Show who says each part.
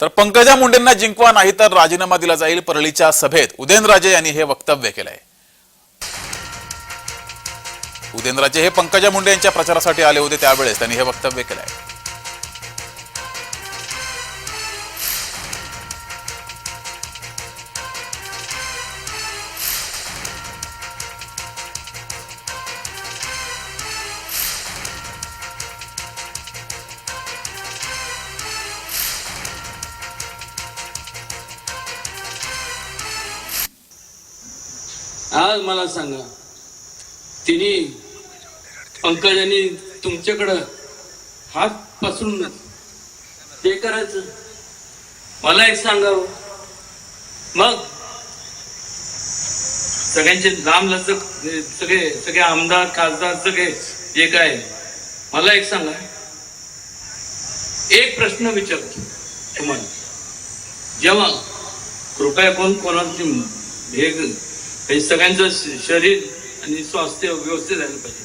Speaker 1: तर पंकजा मुंडेंना जिंकवा नाही तर राजीनामा दिला जाईल परळीच्या सभेत. उदयनराजे यांनी हे वक्तव्य केलंय. उदयनराजे हे पंकजा मुंडे यांच्या प्रचारासाठी आले होते त्यावेळेस त्यांनी हे वक्तव्य केलंय.
Speaker 2: आज मला सांगा तिने पंकजांनी तुमच्याकडं हात पसरून ते करायचं? मला एक सांगावं. मग? सगळ्यांचे लांब लचक सगळे सगळे आमदार खासदार सगळे जे काय? मला एक सांगा. एक प्रश्न विचारतो तुम्हाला. जेव्हा कृपया कोण कोणाची हे हे सगळ्यांचं शरीर आणि स्वास्थ्य व्यवस्थित राहिलं पाहिजे.